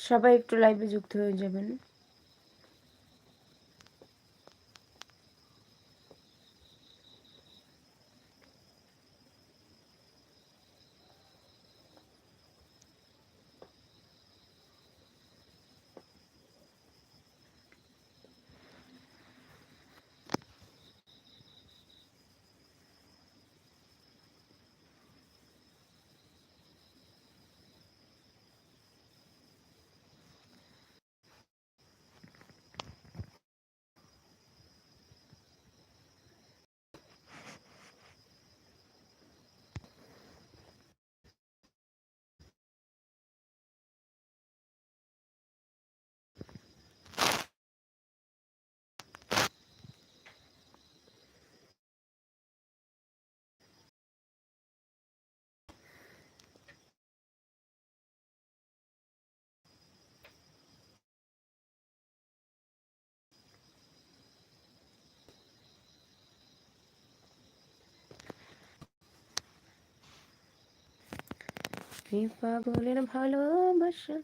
সবাই একটু লাইভে যুক্ত হয়ে যাবেন। এই পাগলের ভালোবাসা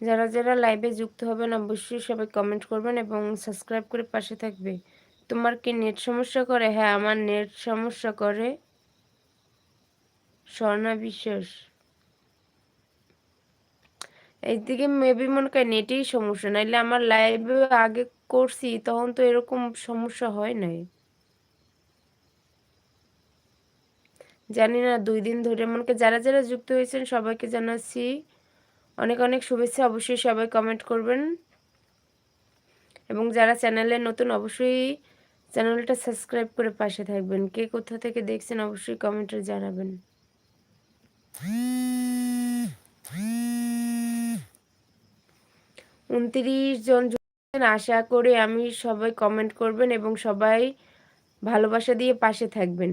যারা যারা লাইভে যুক্ত হবেন, অবশ্যই সবাই কমেন্ট করবেন এবং সাবস্ক্রাইব করে পাশে থাকবে। তোমার কি নেট সমস্যা করে? হ্যাঁ আমার নেট সমস্যা করে। স্বর্ণা বিশ্বাস এইদিকে মেবি মনে করি নেটেই সমস্যা, নাইলে আমার লাইভে আগে করছি, তখন তো এরকম সমস্যা হয় নাই। জানি না, দুই দিন ধরে মনে যারা যারা যুক্ত হয়েছেন সবাইকে জানাচ্ছি। অনেক অনেক শুভেচ্ছা, অবশ্যই সবাই কমেন্ট করবেন। এবং যারা চ্যানেলে নতুন, অবশ্যই চ্যানেলটা সাবস্ক্রাইব করে পাশে থাকবেন। কে কোথা থেকে দেখছেন, অবশ্যই কমেন্টে জানাবেন। উনত্রিশ জন আশা করে আমি সবাই কমেন্ট করবেন এবং সবাই ভালোবাসা দিয়ে পাশে থাকবেন।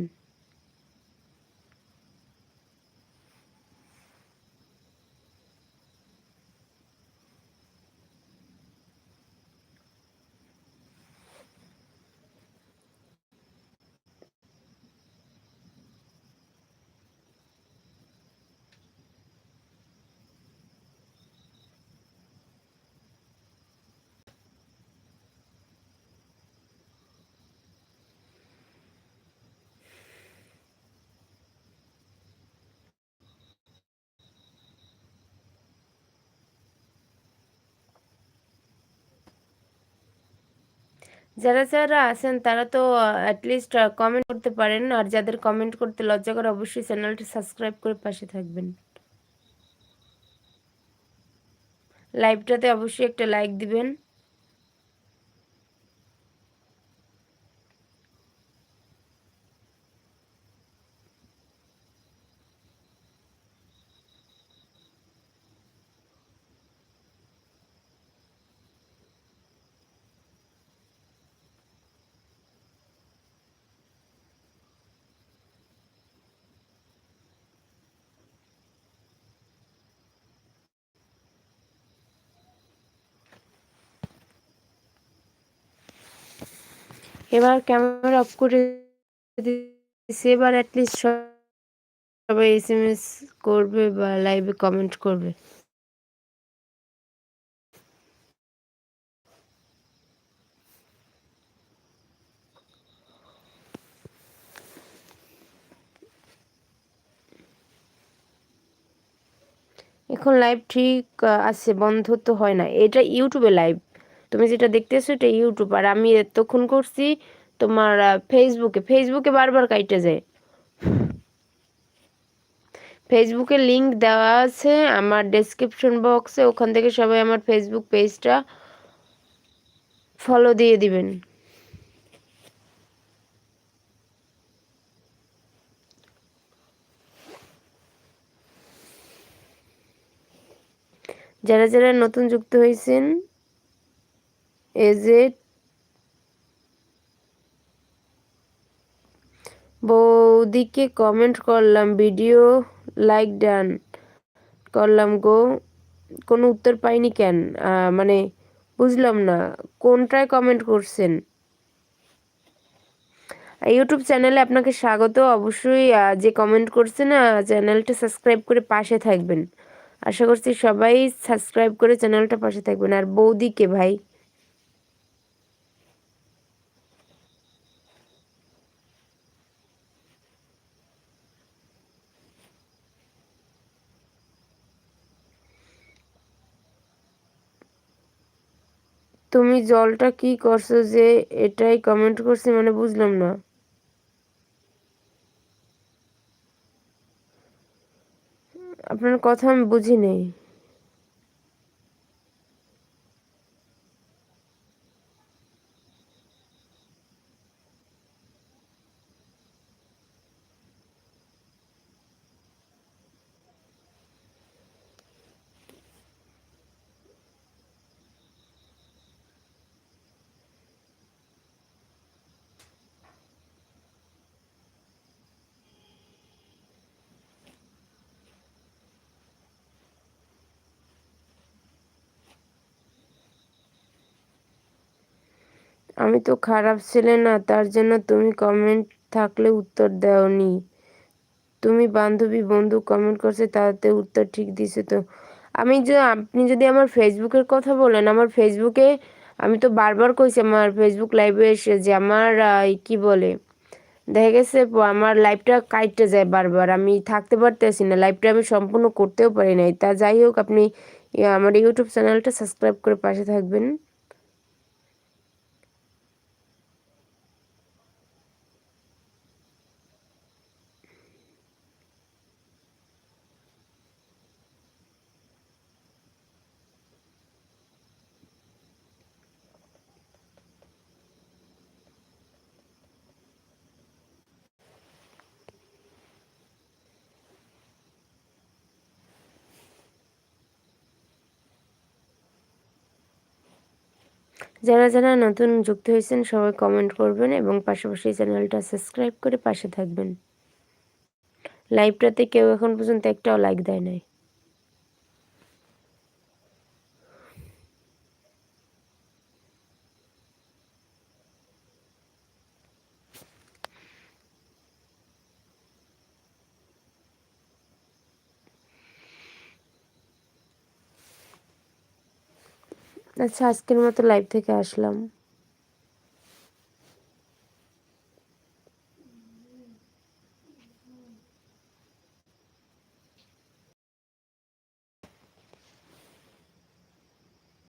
যারা যারা আছেন তারা তো অ্যাটলিস্ট কমেন্ট করতে পারেন। আর যাদের কমেন্ট করতে লজ্জা করে, অবশ্যই চ্যানেলটি সাবস্ক্রাইব করে পাশে থাকবেন। লাইভটাতে অবশ্যই একটা লাইক দিবেন। এবার ক্যামেরা অফ করে দিয়েছি এবার অ্যাটলিস্ট সবাই এস এম এস করবে বা লাইভে কমেন্ট করবে। এখন লাইভ ঠিক আছে, বন্ধ তো হয় না। এটা ইউটিউবে লাইভ তুমি যেটা দেখতেছো এটা ইউটিউব আর আমি এতক্ষণ করছি তোমার ফেসবুকে ফেসবুকে বারবার কাইটে যায়। ফেসবুকে লিংক দেওয়া আছে আমার ডেসক্রিপশন বক্সে ওখান থেকে সবাই আমার ফেসবুক পেজটা ফলো দিয়ে দিবেন। যারা যারা নতুন যুক্ত হয়েছেন এজেড বৌদিকে কমেন্ট করলাম ভিডিও লাইক ডান করলাম গো। কোনো উত্তর পাইনি কেন? মানে বুঝলাম না, কোনটায় কমেন্ট করছেন? ইউটিউব চ্যানেলে আপনাকে স্বাগত। অবশ্যই যে কমেন্ট করছে না চ্যানেলটা সাবস্ক্রাইব করে পাশে থাকবেন। আশা করছি সবাই সাবস্ক্রাইব করে চ্যানেলটা পাশে থাকবেন। আর বৌদিকে ভাই তুমি জলটা কি করছ যে এটাই কমেন্ট করছি মানে বুঝলাম না। আপনার কথা আমি বুঝি নেই। আমি তো খারাপ ছেলে না, তার জন্য তুমি কমেন্ট থাকলে উত্তর দাওনি। তুমি বান্ধবী, বন্ধু কমেন্ট করছে, তাতে উত্তর ঠিক দিছে তো। আমি যে, আপনি যদি আমার ফেসবুকের কথা বলেন, আমার ফেসবুকে আমি তো বারবার কইছি, আমার ফেসবুক লাইভে এসে যে আমার কি বলে, দেখা গেছে আমার লাইভটা কাটতে যায় বারবার। আমি থাকতে পারতেছি না লাইভটা আমি সম্পূর্ণ করতেও পারি নাই। তা যাই হোক, আপনি আমার ইউটিউব চ্যানেলটা সাবস্ক্রাইব করে পাশে থাকবেন। যারা যারা নতুন যুক্ত হয়েছেন, সবাই কমেন্ট করবেন এবং পাশাপাশি চ্যানেলটা সাবস্ক্রাইব করে পাশে থাকবেন। লাইভটাতে কেউ এখন পর্যন্ত একটাও লাইক দেয় নাই। আচ্ছা আজকের মতো লাইভ থেকে আসলাম।